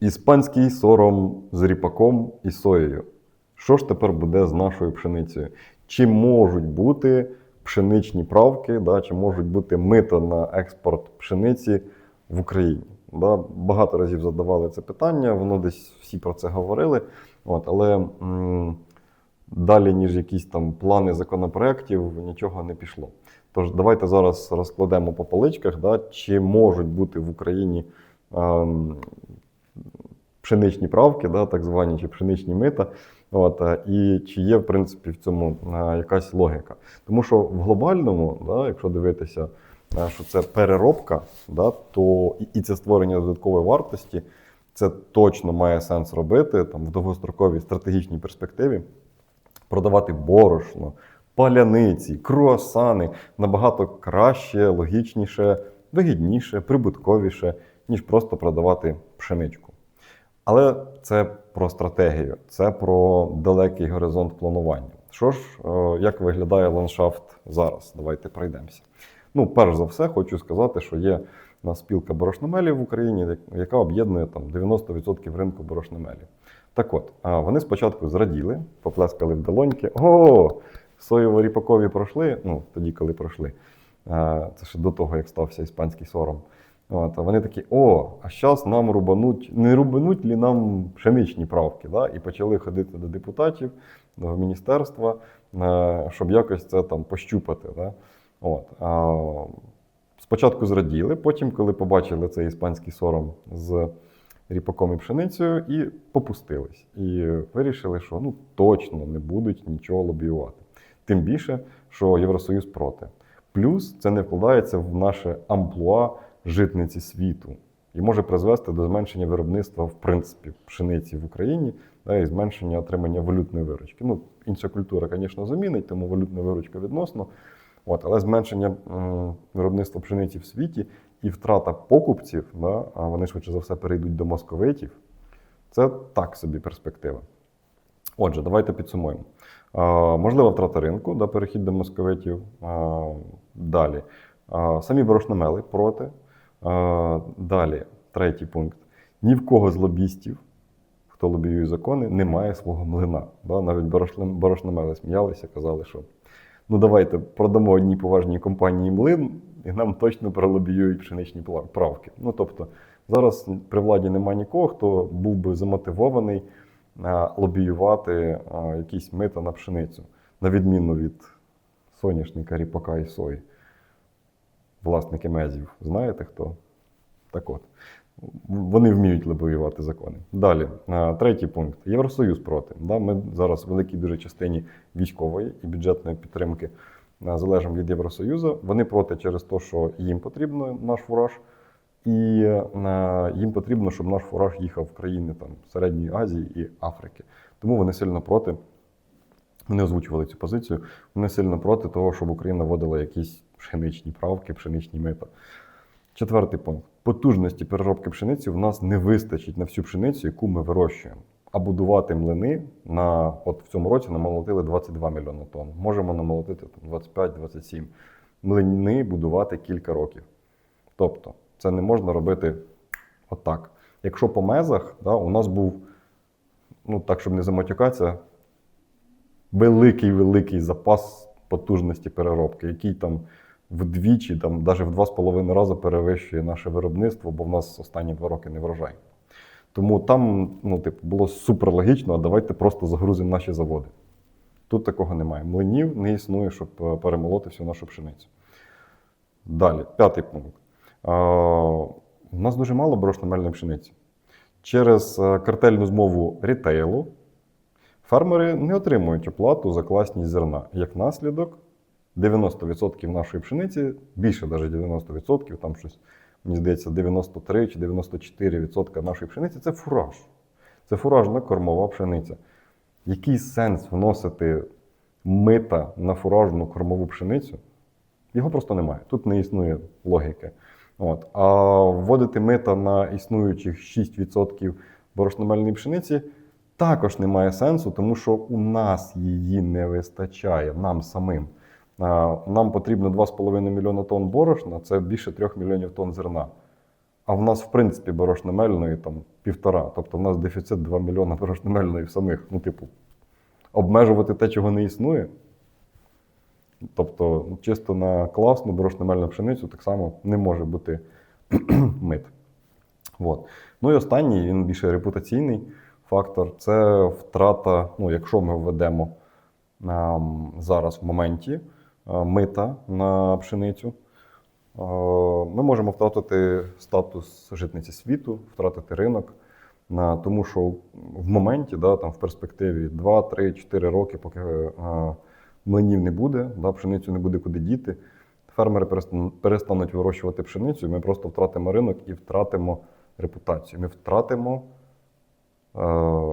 Іспанський сором з ріпаком і соєю. Що ж тепер буде з нашою пшеницею? Чи можуть бути пшеничні правки, да, чи можуть бути мито на експорт пшениці в Україні? Да? Багато разів задавали це питання, воно десь всі про це говорили. От, але м, далі, ніж якісь там плани законопроєктів, нічого не пішло. Тож давайте зараз розкладемо по поличках, да, чи можуть бути в Україні ем, пшеничні правки, да, так звані, чи пшеничні мита. От, е, і чи є, в принципі, в цьому е, якась логіка. Тому що в глобальному, да, якщо дивитися, е, що це переробка, да, то і, це створення додаткової вартості, це точно має сенс робити там, в довгостроковій стратегічній перспективі. Продавати борошно, паляниці, круасани набагато краще, логічніше, вигідніше, прибутковіше, ніж просто продавати пшеничку. Але це про стратегію, це про далекий горизонт планування. Що ж, е, як виглядає ландшафт зараз? Давайте пройдемося. Ну, перш за все, хочу сказати, що є у нас спілка борошномелів в Україні, яка об'єднує там 90% ринку борошномелів. Так от, вони спочатку зраділи, поплескали в долоньки. О, соєво-ріпакові пройшли. Ну, тоді, коли пройшли. Це ще до того, як стався іспанський сором. От, вони такі: о, а зараз нам рубануть, не рубануть лі нам пшеничні правки. Да? І почали ходити до депутатів, до міністерства, е, щоб якось це там пощупати. Да? От, а, спочатку зраділи, потім, коли побачили цей іспанський сором з ріпаком і пшеницею, і попустились. І вирішили, що ну точно не будуть нічого лобіювати. Тим більше, що Євросоюз проти. Плюс це не вкладається в наше амплуа житниці світу і може призвести до зменшення виробництва в принципі пшениці в Україні да, і зменшення отримання валютної виручки. Ну, інша культура, звісно, замінить, тому валютна виручка відносно. От, але зменшення виробництва пшениці в світі і втрата покупців, да, а вони швидше за все перейдуть до московитів. Це так собі перспектива. Отже, давайте підсумуємо. Можлива втрата ринку, да, перехід до московитів. Далі. Самі борошномели проти. Далі, третій пункт. Ні в кого з лобістів, хто лобіює закони, немає свого млина. Да? Навіть борошн- борошномели сміялися, казали, що ну давайте продамо одній поважній компанії млин, і нам точно пролобіюють пшеничні правки. Ну тобто зараз при владі немає нікого, хто був би замотивований лобіювати якісь мита на пшеницю, на відміну від соняшника, ріпака і сої. Власники мезів. Знаєте хто? Так от. Вони вміють лобіювати закони. Далі, третій пункт. Євросоюз проти. Ми зараз в великій дуже частині військової і бюджетної підтримки залежимо від Євросоюзу. Вони проти через те, що їм потрібно наш фураж, і їм потрібно, щоб наш фураж їхав в країни там, Середньої Азії і Африки. Тому вони сильно проти. Вони озвучували цю позицію. Вони сильно проти того, щоб Україна вводила якісь пшеничні правки, пшеничні мита. Четвертий пункт. Потужності переробки пшениці в нас не вистачить на всю пшеницю, яку ми вирощуємо. А будувати млини на от в цьому році намолотили 22 мільйони тонн. Можемо намолотити 25-27. Млини будувати кілька років. Тобто, це не можна робити отак. Якщо по мезах, да, у нас був, ну так, щоб не заматюкатися, великий-великий запас потужності переробки, який там вдвічі, там, навіть в два з половиною рази перевищує наше виробництво, бо в нас останні два роки не врожай. Тому там ну, типу, було супер логічно, а давайте просто загрузимо наші заводи. Тут такого немає. Млинів не існує, щоб е, перемолоти всю нашу пшеницю. Далі, п'ятий пункт. У нас дуже мало борошномельної пшениці. Через е, картельну змову рітейлу фермери не отримують оплату за класність зерна. Як наслідок, 90% нашої пшениці, більше навіть 90%, там щось, мені здається, 93 чи 94% нашої пшениці це фураж. Це фуражна кормова пшениця. Який сенс вносити мита на фуражну кормову пшеницю? Його просто немає. Тут не існує логіки. От. А вводити мита на існуючих 6% борошномельної пшениці також немає сенсу, тому що у нас її не вистачає нам самим. Нам потрібно 2,5 мільйона тонн борошна, це більше 3 мільйонів тонн зерна. А в нас, в принципі, борошнемельної там півтора. Тобто в нас дефіцит 2 мільйони борошнемельної в самих. Ну, типу, обмежувати те, чого не існує. Тобто, ну, чисто на класну борошнемельну пшеницю так само не може бути мит. От. Ну і останній, він більше репутаційний фактор це втрата, ну, якщо ми введемо ем, зараз в моменті е, мита на пшеницю, е, ми можемо втратити статус житниці світу, втратити ринок. На, тому що в моменті, да, там, в перспективі 2, 3, 4 роки, поки е, млинів не буде, да, пшеницю не буде куди діти, фермери перестан- перестануть вирощувати пшеницю, і ми просто втратимо ринок і втратимо репутацію. Ми втратимо е,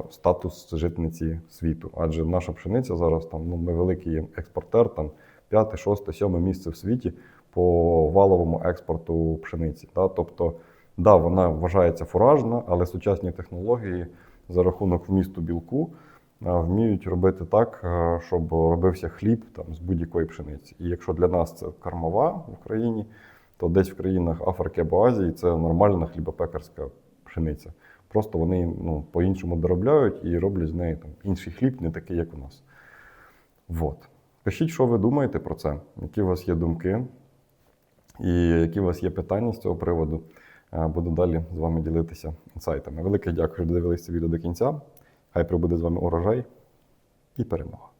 статус житниці світу. Адже наша пшениця зараз там, ну, ми великий експортер, там п'яте, шосте, сьоме місце в світі по валовому експорту пшениці. Да? Тобто, да, вона вважається фуражна, але сучасні технології за рахунок вмісту білку е, вміють робити так, е, щоб робився хліб там, з будь-якої пшениці. І якщо для нас це кормова в Україні, то десь в країнах Африки або Азії це нормальна хлібопекарська пшениця. Просто вони ну, по-іншому доробляють і роблять з неї там, інший хліб, не такий, як у нас. Вот. Пишіть, що ви думаєте про це, які у вас є думки, і які у вас є питання з цього приводу. Е, Буду далі з вами ділитися інсайтами. Велике дякую, що додивилися відео до кінця. Хай прибуде з вами урожай і перемога.